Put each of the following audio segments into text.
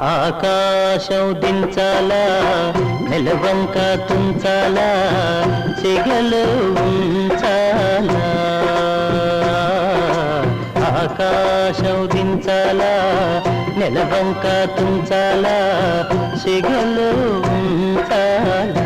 ఆకాశం దించాలా నెలవంక తుంచాలా చెగలు ఉంచాలా. ఆకాశం దించాలా నెలవంక తుంచాలా చెగలు ఉంచాలా.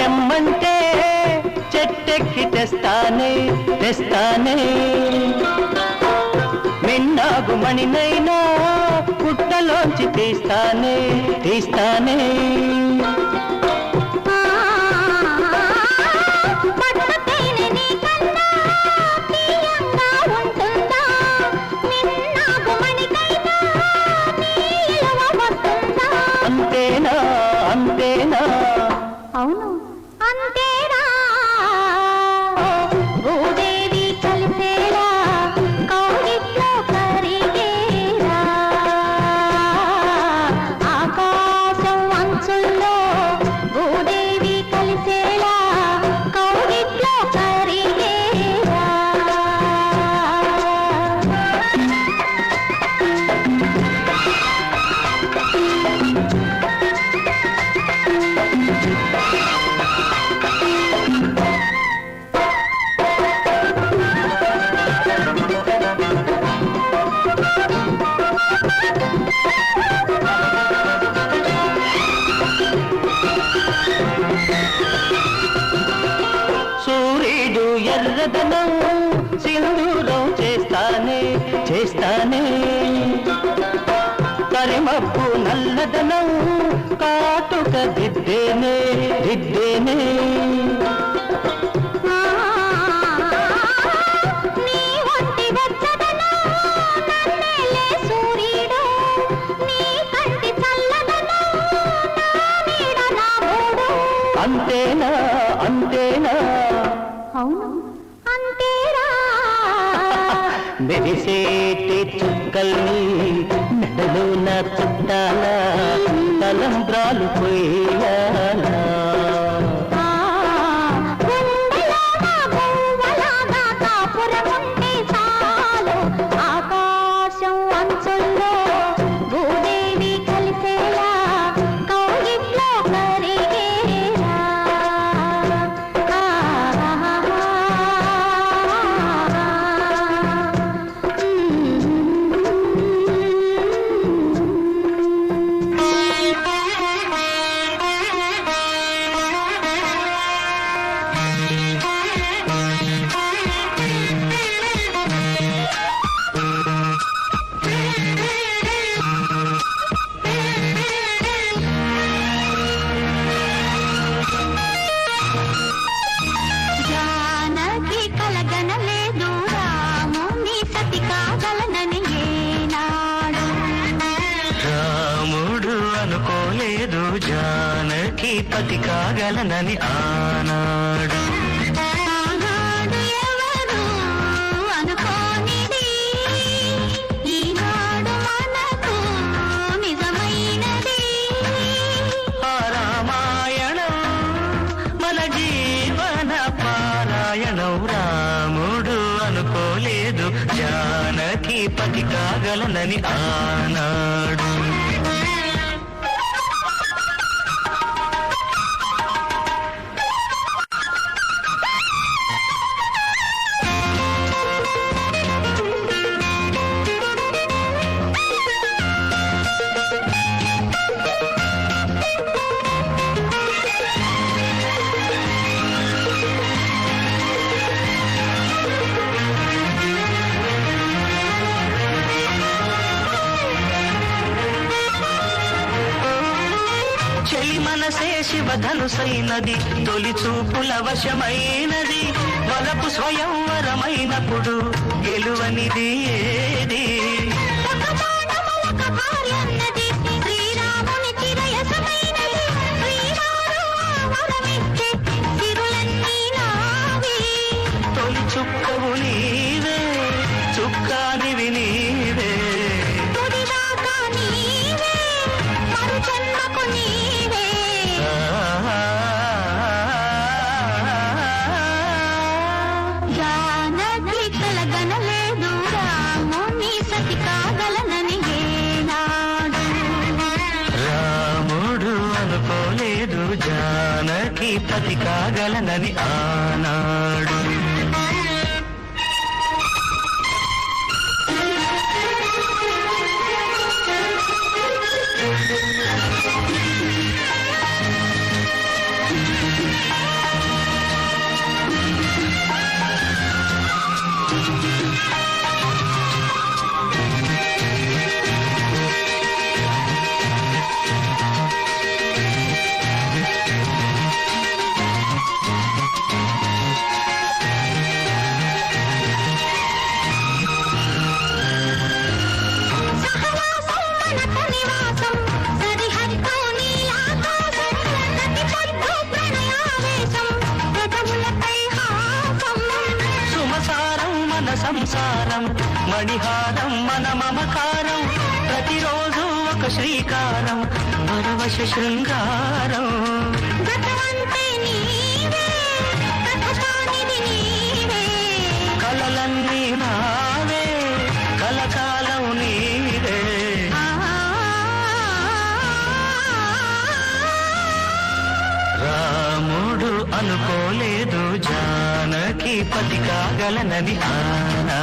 తెమ్మంటే చెట్టెక్కి తెస్తానే. తెస్తానే మిన్నాగు మణినైనా పుట్టలోంచి తీస్తానే తీస్తానే? అంతేనా అంతేనా. అవును. వరదనం సింధూరం చేస్తానే చేస్తానే. కరిమబ్బు నల్లదనం కాటుక దిద్దేనే దిద్దేనే. చుక్కల్ని మెడలో నా చుట్టాల తలంబ్రాలు పోయా మన జీవన పారాయణం రాముడు అనుకోలేదు. జానకి పతి కాగలనని ఆనాడు. పధనుసైనది తొలి చూపుల వశమైనది వలపు స్వయంవరమైనప్పుడు గెలువనిది ఏది? ఉన్నది ఆ శృంగారం. కలలన్నీ నావే కలకాలం నీవే. రాముడు అనుకోలేదు జానకి పతి కాగలనని ఆనా.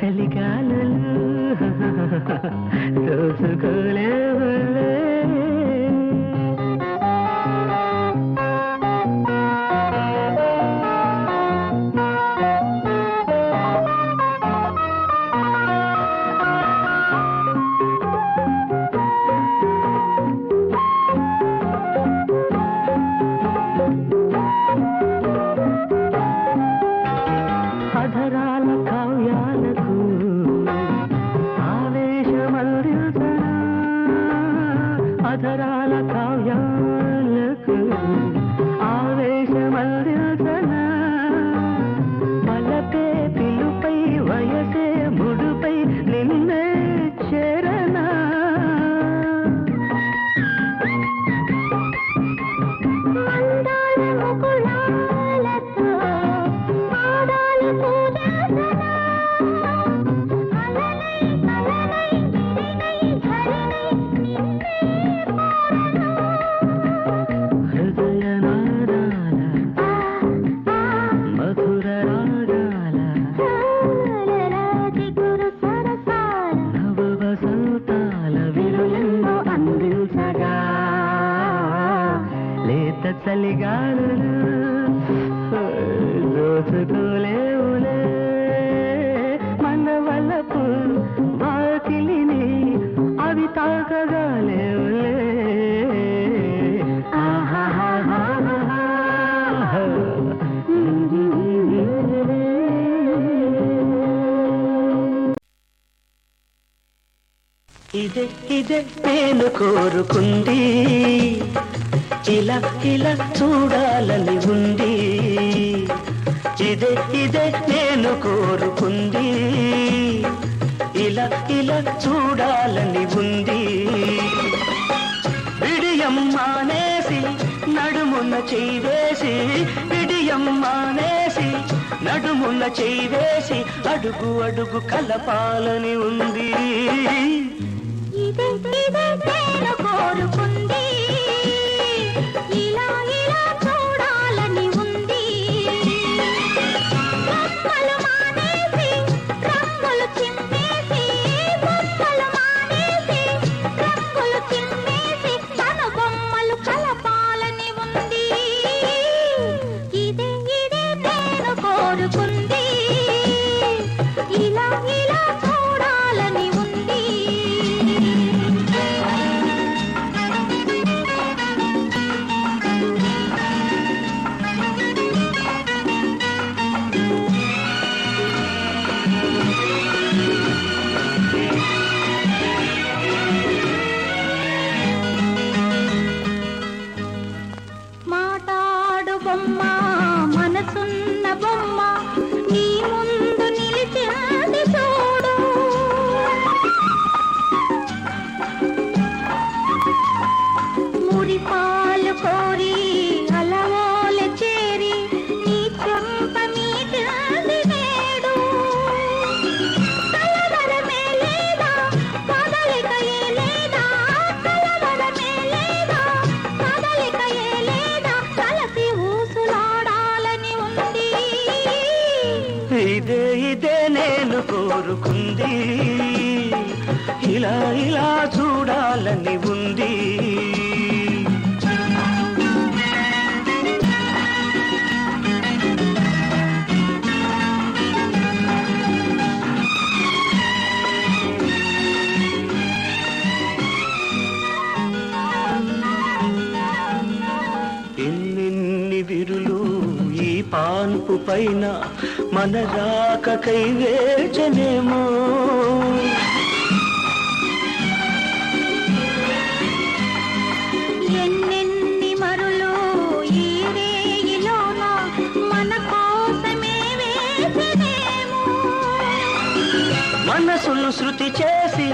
చలిగాలులు. అవి లేవులే ఇదే ఇదే నేను కోరుకుంది. ఇలా ఇలా చూడాలని ఉంది. ఇదే ఇదే నేను కోరుకుంది. ఇలా ఇలా చూడాలని ఉంది. విడియం మానేసి నడుమున్న చేవేసి విడియం మానేసి నడుమున్న చేవేసి అడుగు అడుగు కలపాలని ఉంది. కోరుకు அம்மா చూడాలని ఉంది. ఎన్నెన్ని విరులు ఈ పాన్పు పైన మన రాకకై వేచనేమో. శృతి చేసి.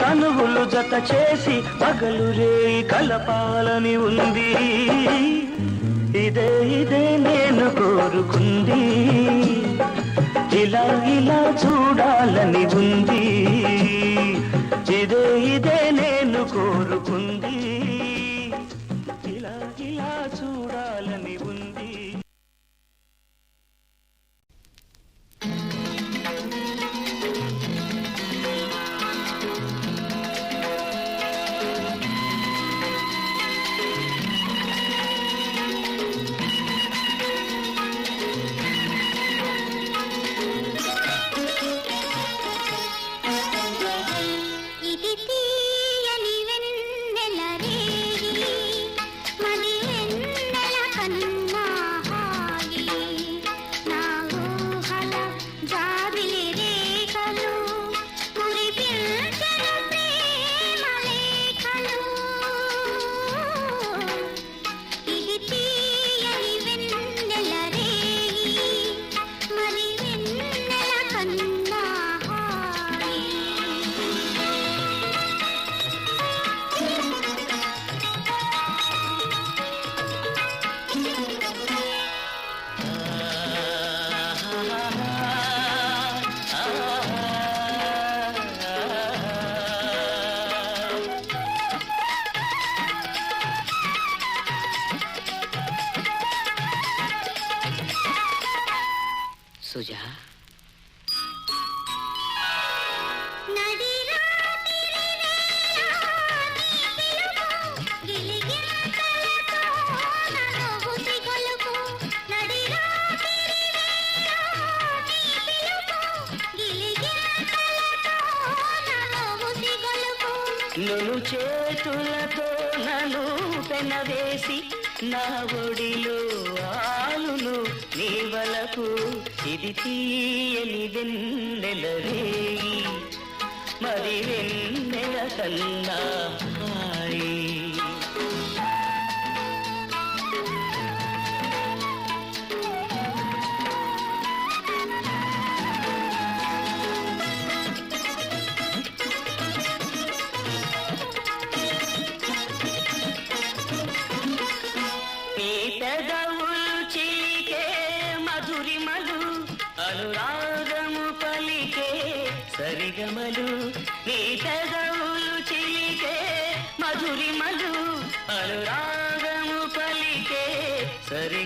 తనువులు జత చేసి పగలు రే కలపాలని ఉంది. ఇదే ఇదే నేను కోరుకుంది. ఇలా ఇలా చూడాలని ఉంది. ఇదే ఇదే నేను కోరుకుంది. చేతులతో నను పెనవేసి నా ఒడిలో ఆలును నీవలకు ఇది తీయని వెన్నెల రేయి మరి వెన్నెల కన్నా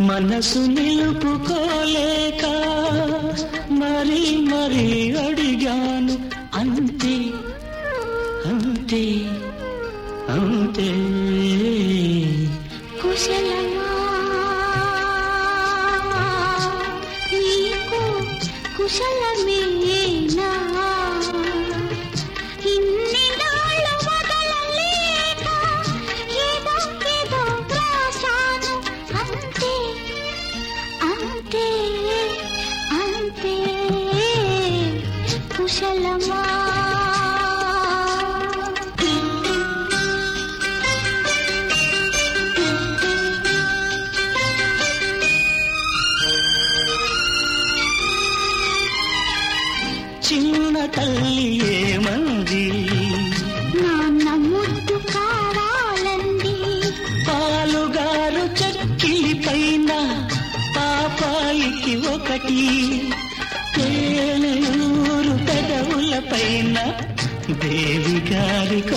మనసు నిలుపుకోలేక మరీ మరీ అడిగాను అంతే అంతే అంతే. కుశలమా? కుశలమా?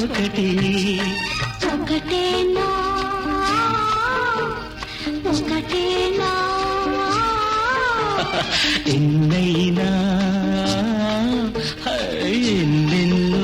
ఒకటి ఒకటేనా ఒకటేనా ఎన్నైనా? ఎన్నెన్నో?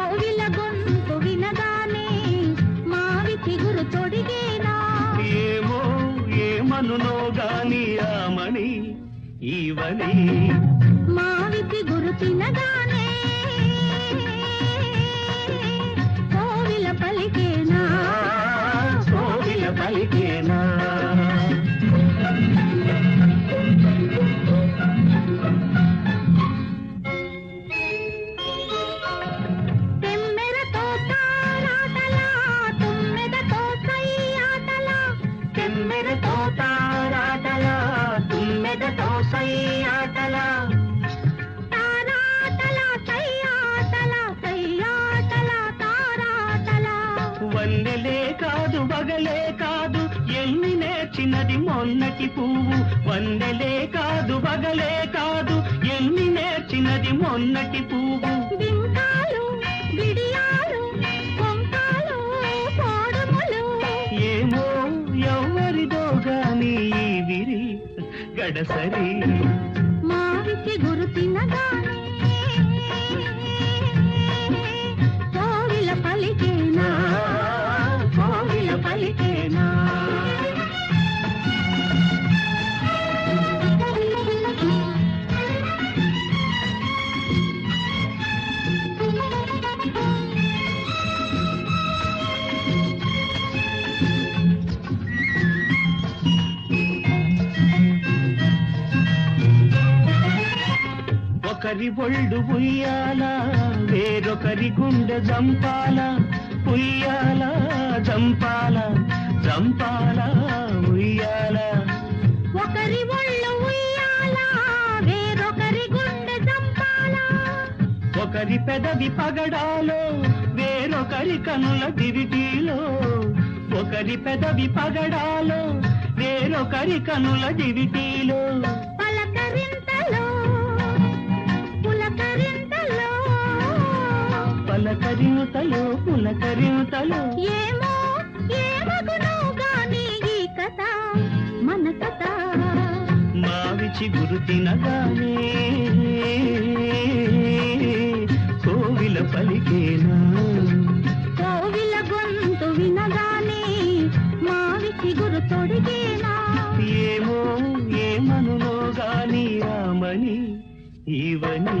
బలి మావికి గురు తినగానే వగలే కాదు ఎన్ని నేర్చినది మొన్నటి పువ్వు. వన్నెలే కాదు వగలే కాదు ఎన్ని నేర్చినది మొన్నటి పువ్వు. ఏమో ఎవరిదో గాని విరి గడసరి. మావిసి గురు ఒకరి ఒళ్ళు ఉయ్యాల వేరొకరి గుండె జంపాల ఉయ్యాల జంపాల జంపాల ఉయ్యాల. ఒకరి ఒళ్ళు ఉయ్యాల వేరొకరి గుండె చంపాల ఒకరి పెదవి పగడాలో వేరొకరి కనుల దివిటీలో. ఒకరి పెదవి పగడాలో వేరొకరి కనుల దివిటీలో. పులకరింతలు పులకరింతలు. ఏమో ఏమగునో గాని ఈ కథ మన కథ. మావి చిగురు తినగానే కోవిల పలికేనా? కోవిల గొంతు వినగానే మావి చిగురు తొడిగేనా? ఏమో ఏమనునో గాని రామని ఇవని